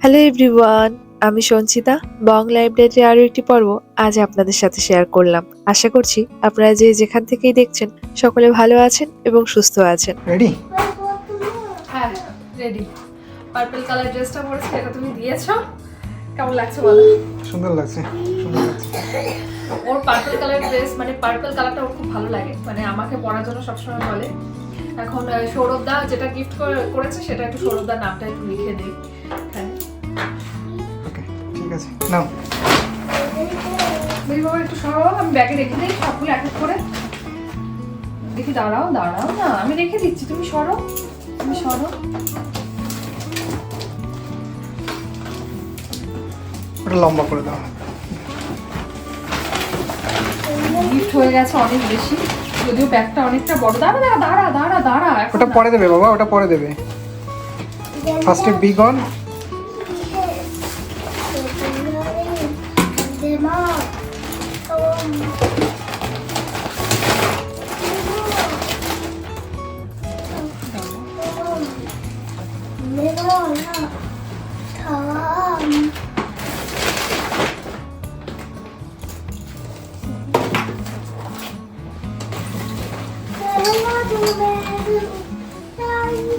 Hello everyone আমি সঞ্চিতা। বং লাইব্রেরির আরও একটি পর্ব আজ আপনাদের সাথে শেয়ার করলাম। আশা করছি আপনারা যে যেখান থেকেই দেখছেন সকলে ভালো আছেন এবং সুস্থ আছেন। রেডি হ্যাঁ রেডি পার্পল কালার ড্রেসটা পরেছি এটা তুমি দিয়েছ। কেমন লাগছে বলো? সুন্দর লাগছে সুন্দর লাগছে। ওর পার্পল কালার ড্রেস মানে পার্পল কালারটা ওর খুব ভালো লাগে। মানে আমাকে পরার জন্য সবসময় বলে। এখন আহ, সৌরভদা যেটা গিফট করেছে সেটা একটু সৌরভ দা নামটা একটু লিখে দিই। ঠিক আছে নাও। বেবি বাবা একটু সরো আমি ব্যাগে রেখে দিই সবগুলো এক এক করে। দেখি দাঁড়াও দাঁড়াও না আমি রেখে দিচ্ছি তুমি সরো তুমি সরো ওটা লম্বা করে দাও। গিফট হয়ে গেছে অনেক বেশি যদিও ব্যাগটা অনেকটা বড়। দাঁড়া দাঁড়া দাঁড়া দাঁড়া দাঁড়া ওটা পরে দেবে বাবা ওটা পরে দেবে। ফার্স্টে বিগ অন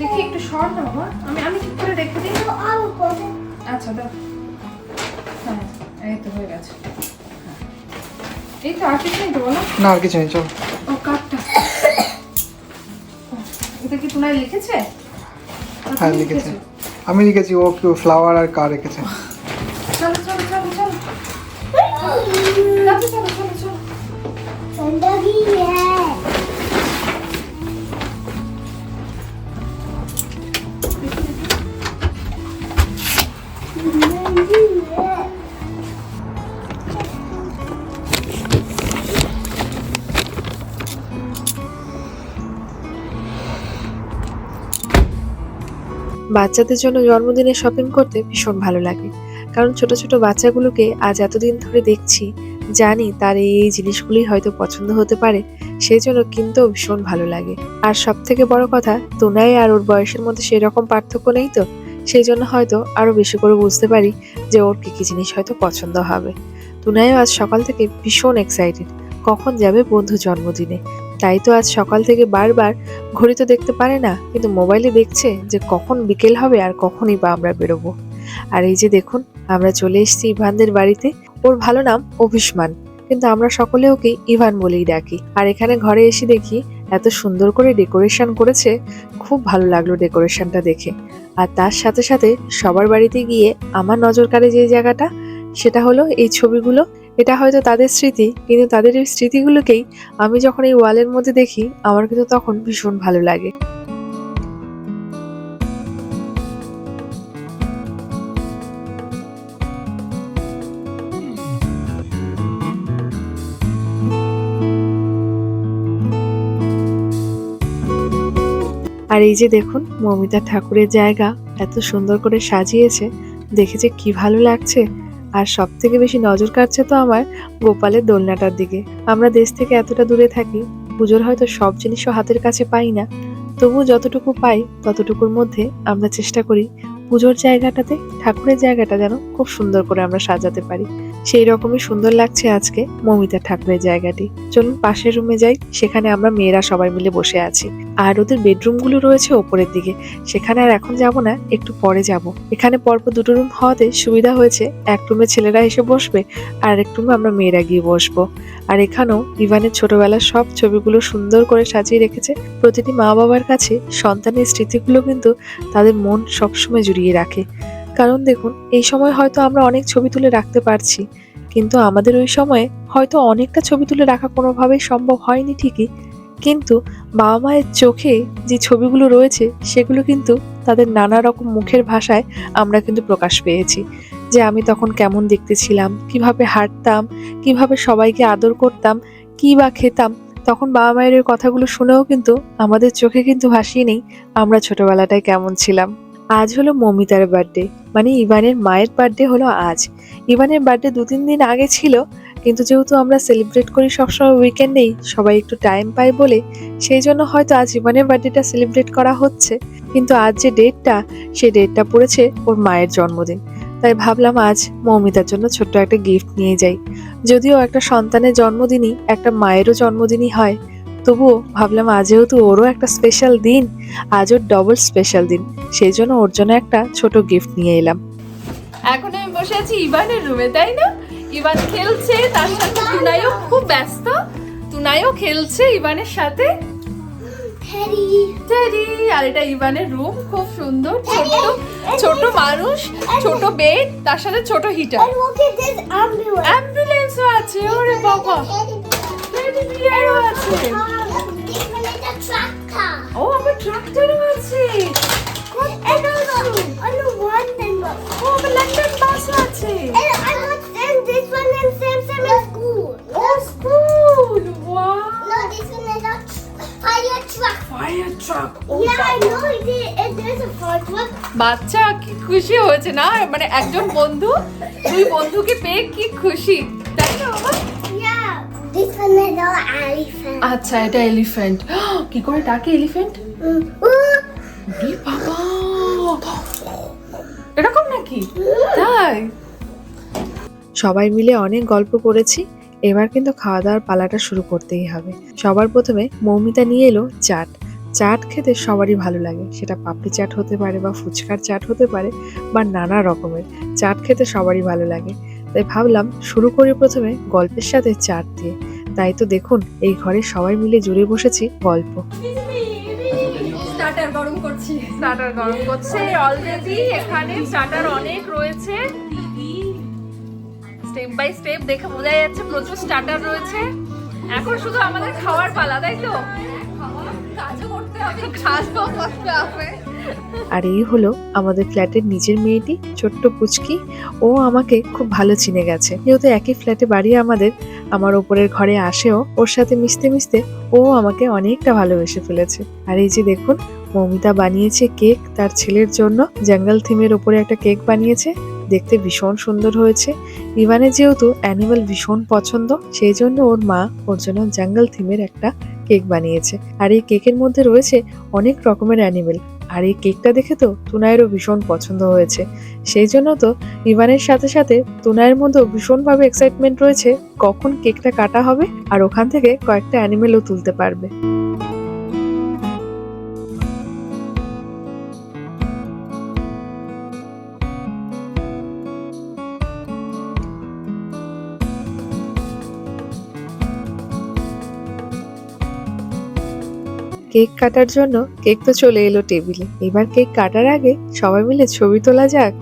দেখি একটু শর্ট না বাবা। আমি আমি ঠিক করে রেখে দিই। আচ্ছা দাও। হ্যাঁ এই তো হয়ে গেছে। হ্যাঁ। এই তো আর কিছু নেই তো বলো। না আর কিছু নেই চল। ও কার্ডটা। এটা কি তোমায় লিখেছে? হ্যাঁ লিখেছে। আমি লিখেছি ও কেউ ফ্লাওয়ার আর কার রেখেছে। চলো চলো চলো চলো। চলো চলো চলো। চলো চলো বাচ্চাদের জন্য জন্মদিনে শপিং করতে ভীষণ ভালো লাগে। কারণ ছোট ছোট বাচ্চাগুলোকে আজ এতদিন ধরে দেখছি, জানি তার এই জিনিসগুলি হয়তো পছন্দ হতে পারে সেই জন্য কিনতেও ভীষণ ভালো লাগে। আর সব থেকে বড় কথা, তোনাই আর ওর বয়সের মধ্যে সেই রকম পার্থক্য নেই তো সেই জন্য হয়তো আরও বেশি করে বুঝতে পারি যে ওর কী কী জিনিস হয়তো পছন্দ হবে। তুনাইও আজ সকাল থেকে ভীষণ এক্সাইটেড কখন যাবে বন্ধু জন্মদিনে? তাই তো আজ সকাল থেকে বারবার ঘড়ি তো দেখতে পারে না, কিন্তু মোবাইলে দেখছে যে কখন বিকেল হবে আর কখনই বা আমরা বেরোবো। আর এই যে দেখুন, আমরা চলে এসেছি ইভানদের বাড়িতে। ওর ভালো নাম অভিষ্মান, কিন্তু আমরা সকলে ওকে ইভান বলেই ডাকি। আর এখানে ঘরে এসে দেখি এত সুন্দর করে ডেকোরেশন করেছে, খুব ভালো লাগল ডেকোরেশনটা দেখে। আর তার সাথে সাথে সবার বাড়িতে গিয়ে আমার নজর কাড়ে যে জায়গাটা, সেটা হলো এই ছবিগুলো। এটা হয়তো তাদের স্মৃতি, কিন্তু তাদের এই স্মৃতিগুলোকেই আমি যখন এই ওয়ালের মধ্যে দেখি, আমার কিন্তু তখন ভীষণ ভালো লাগে। আর এই যে দেখুন, মমিতা ঠাকুরের জায়গা এত সুন্দর করে সাজিয়েছে, দেখে যে কি ভালো লাগছে। আর সব থেকে বেশি নজর কাটছে তো আমার গোপালের দোলনাটার দিকে। আমরা দেশ থেকে এতটা দূরে থাকি, পুজোর হয়তো সব জিনিসও হাতের কাছে পাই না। তবু যতটুকু পাই, ততটুকুর মধ্যে আমরা চেষ্টা করি পুজোর জায়গাটাতে, ঠাকুরের জায়গাটা যেন খুব সুন্দর করে আমরা সাজাতে পারি। সেই রকমই সুন্দর লাগছে আজকে মমিতা ঠাকুরের জায়গাটি। চলুন পাশের রুমে যাই, সেখানে আমরা মেয়েরা সবাই মিলে বসে আছি। আর ওদের বেডরুমগুলো রয়েছে ওপরের দিকে। সেখানে আর এখন যাব না, একটু পরে যাব। এখানে পরপর দুটো রুম হওয়াতে সুবিধা হয়েছে, এক রুমে ছেলেরা এসে বসবে, আর এক রুমে আমরা মেয়েরা গিয়ে বসবো। আর এখানেও ইভানের ছোটবেলার সব ছবিগুলো সুন্দর করে সাজিয়ে রেখেছে। প্রতিটি মা বাবার কাছে সন্তানের স্মৃতিগুলো কিন্তু তাদের মন সবসময় জুড়িয়ে রাখে। কারণ দেখুন, এই সময় হয়তো আমরা অনেক ছবি তুলে রাখতে পারছি, কিন্তু আমাদের ওই সময়ে হয়তো অনেকটা ছবি তুলে রাখা কোনোভাবেই সম্ভব হয়নি ঠিকই। কিন্তু বাবা মায়ের চোখে যে ছবিগুলো রয়েছে, সেগুলো কিন্তু তাদের নানা রকম মুখের ভাষায় আমরা কিন্তু প্রকাশ পেয়েছি। যে আমি তখন কেমন দেখতে ছিলাম, কীভাবে হাঁটতাম, কীভাবে সবাইকে আদর করতাম, কি বা খেতাম, তখন বাবা মায়ের কথাগুলো শুনেও কিন্তু আমাদের চোখে কিন্তু ভাসিয়ে নেই, আমরা ছোটবেলাটায় কেমন ছিলাম। আজ হলো মমিতার বার্থডে। মানে ইভানের মায়ের বার্থডে হলো আজ। ইভানের বার্থডে দু তিন দিন আগে ছিল, কিন্তু যেহেতু আমরা সেলিব্রেট করি সবসময় উইকেন্ডেই সবাই একটু টাইম পায় বলে, সেই জন্য হয়তো আজ ইভানের বার্থডেটা সেলিব্রেট করা হচ্ছে। কিন্তু আজ যে ডেটটা সেই ডেটটা পড়েছে ওর মায়ের জন্মদিন। তাই ভাবলাম আজ মৌমিতার জন্য ছোট্ট একটা গিফট নিয়ে যাই। যদিও একটা সন্তানের জন্মদিনই একটা মায়েরও জন্মদিনই হয় তবুও ভাবলাম আজ যেহেতু ওরও একটা স্পেশাল দিন আজ ওর ডবল স্পেশাল দিন সেই জন্য ওর জন্য একটা ছোট গিফট নিয়ে এলাম এখন আমি বসে আছি ইভানের রুমে তাই না ইভান খেলছে তার সাথে তুনাইও খুব ব্যস্ত তুনাইও খেলছে ইভানের সাথে. আর এটা ইভানের রুম খুব সুন্দর ছোট ছোট মানুষ ছোট বেড তার সাথে ছোট হিটার. অ্যাম্বুলেন্সও আছে ওরে বাবা আছে one is a tractor. ট্রাক্টরও আছে And also, on the one thing, ও আবার লন্ডন বাসও আছে and I want and this one and Sam Sam is school. O school wow No, this one is a fire truck. Fire truck O Yeah, I know it is. It is a fire truck. বাচ্চা কি খুশি হয়েছে না মানে একজন বন্ধু দুই বন্ধুকে পেয়ে কি খুশি আচ্ছা এটা এলিফ্যান্ট। কি করে ডাকে এলিফ্যান্ট. বাবা! এরকম নাকি? তাই? সবাই মিলে অনেক গল্প করেছি। এবার কিন্তু খাওয়া দাওয়ার পালাটা শুরু করতেই হবে। সবার প্রথমে মৌমিতা নিয়ে এলো চাট। চাট খেতে সবারই ভালো লাগে। সেটা পাপড়ি চাট হতে পারে বা ফুচকার চাট হতে পারে বা নানা রকমের। চাট খেতে সবারই ভালো লাগে। তাই ভাবলাম শুরু করি প্রথমে গল্পের সাথে চাট দিয়ে। তাই তো দেখুন এই ঘরে সবাই মিলে জুড়ে বসেছি গল্প। স্টার্টার গরম করছি। স্টার্টার গরম করছে। অলরেডি এখানে স্টার্টার অনেক রয়েছে। স্টেপ বাই স্টেপ দেখে বোঝা যাচ্ছে প্রচুর স্টার্টার রয়েছে। এখন শুধু আমাদের খাওয়ার পালা তাই তো? আর এই হলো আমাদের ফ্ল্যাটের নিজের মেয়েটি ছোট্ট পুচকি। ও আমাকে খুব ভালো চিনে গেছে। যেহেতু একই ফ্ল্যাটে বাড়ি আমাদের আমার ওপরের ঘরে আসেও ওর সাথে মিশতে মিশতে ও আমাকে অনেকটা ভালোবেসে ফেলেছে। আর এই যে দেখুন, মমিতা বানিয়েছে কেক তার ছেলের জন্য। জঙ্গল থিমের ওপরে একটা কেক বানিয়েছে। দেখতে ভীষণ সুন্দর হয়েছে। ইভানের যেহেতু অ্যানিমাল ভীষণ পছন্দ, সেই জন্য ওর মা ওর জন্য জঙ্গল থিমের একটা কেক বানিয়েছে। আর এই কেকের মধ্যে রয়েছে অনেক রকমের অ্যানিমেল। আর এই কেকটা দেখে তো তুনায়েরও ভীষণ পছন্দ হয়েছে। সেই জন্য তো ইভানের সাথে সাথে তুনায়ের মধ্যেও ভীষণভাবে এক্সাইটমেন্ট রয়েছে কখন কেকটা কাটা হবে আর ওখান থেকে কয়েকটা অ্যানিমেলও তুলতে পারবে। কেক কাটার জন্য কেক তো চলে এলো টেবিলে। এবার কেক কাটার আগে সবাই মিলে ছবি তোলা যাক।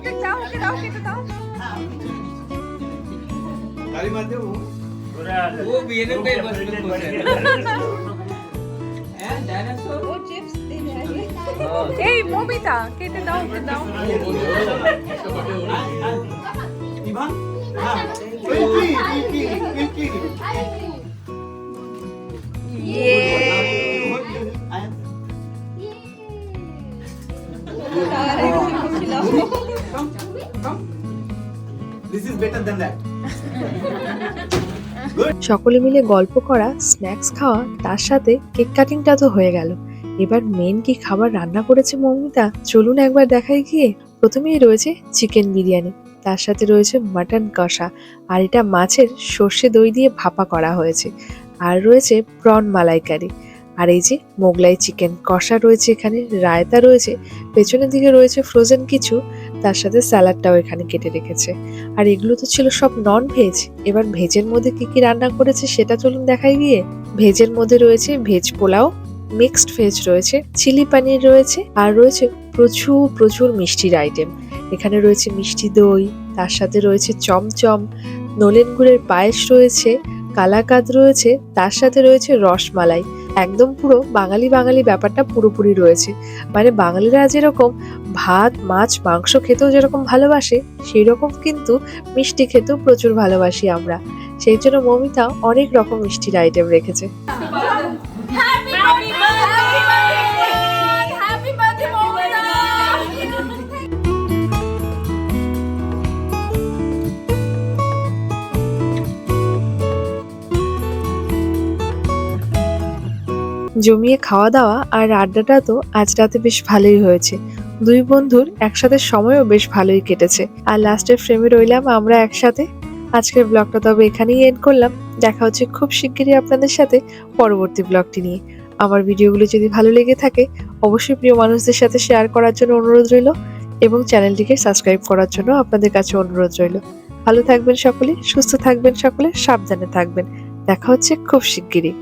তোমরা দাও কেকটা দাও ওকে দাও কেকটা দাও वो बीएनएम पे बस में खुश है हैं डायनासोर এই মমিতা কেটে দাও ওকে দাও সকলে মিলে গল্প করা স্ন্যাক্স খাওয়া তার সাথে কেক কাটিংটা তো হয়ে গেল। এবার মেন কি খাবার রান্না করেছে মৌমিতা? চলুন একবার দেখাই গিয়ে। প্রথমেই রয়েছে চিকেন বিরিয়ানি তার সাথে রয়েছে মাটন কষা আর এটা মাছের সর্ষে দই দিয়ে ভাপা করা হয়েছে। আর রয়েছে প্রন মালাইকারি আর এই যে মোগলাই চিকেন কষা রয়েছে এখানে রায়তা রয়েছে পেছনের দিকে রয়েছে ফ্রোজেন কিছু তার সাথে স্যালাডটাও এখানে কেটে রেখেছে। আর এগুলো তো ছিল সব নন ভেজ এবার ভেজের মধ্যে কি কি রান্না করেছে সেটা চলুন দেখাই গিয়ে। ভেজের মধ্যে রয়েছে ভেজ পোলাও মিক্সড ভেজ রয়েছে চিলি পানির রয়েছে, আর রয়েছে প্রচুর প্রচুর মিষ্টির আইটেম এখানে রয়েছে মিষ্টি দই, তার সাথে রয়েছে চমচম, নলেন গুড়ের পায়েস রয়েছে, কালাকাদ রয়েছে, তার সাথে রয়েছে রসমালাই। একদম পুরো বাঙালি বাঙালি ব্যাপারটা পুরোপুরি রয়েছে। মানে বাঙালিরা যেরকম ভাত, মাছ, মাংস খেতেও যেরকম ভালোবাসে সেই রকম কিন্তু মিষ্টি খেতেও প্রচুর ভালোবাসি আমরা। সেই জন্য মমিতা অনেক রকম মিষ্টির আইটেম রেখেছে। জমিয়ে খাওয়া দাওয়া আর আড্ডাটা তো আজ রাতে বেশ ভালোই হয়েছে। দুই বন্ধুর একসাথে সময়ও বেশ ভালোই কেটেছে। আর লাস্টের ফ্রেমে রইলাম আমরা একসাথে। আজকের ব্লগটা তবে এখানেই এন্ড করলাম। দেখা হচ্ছে খুব শিগগিরই আপনাদের সাথে পরবর্তী ব্লগটি নিয়ে। আমার ভিডিওগুলো যদি ভালো লেগে থাকে, অবশ্যই প্রিয় মানুষদের সাথে শেয়ার করার জন্য অনুরোধ রইল এবং চ্যানেলটিকে সাবস্ক্রাইব করার জন্য আপনাদের কাছে অনুরোধ রইল। ভালো থাকবেন সকলে, সুস্থ থাকবেন সকলে, সাবধানে থাকবেন। দেখা হচ্ছে খুব শিগগিরই।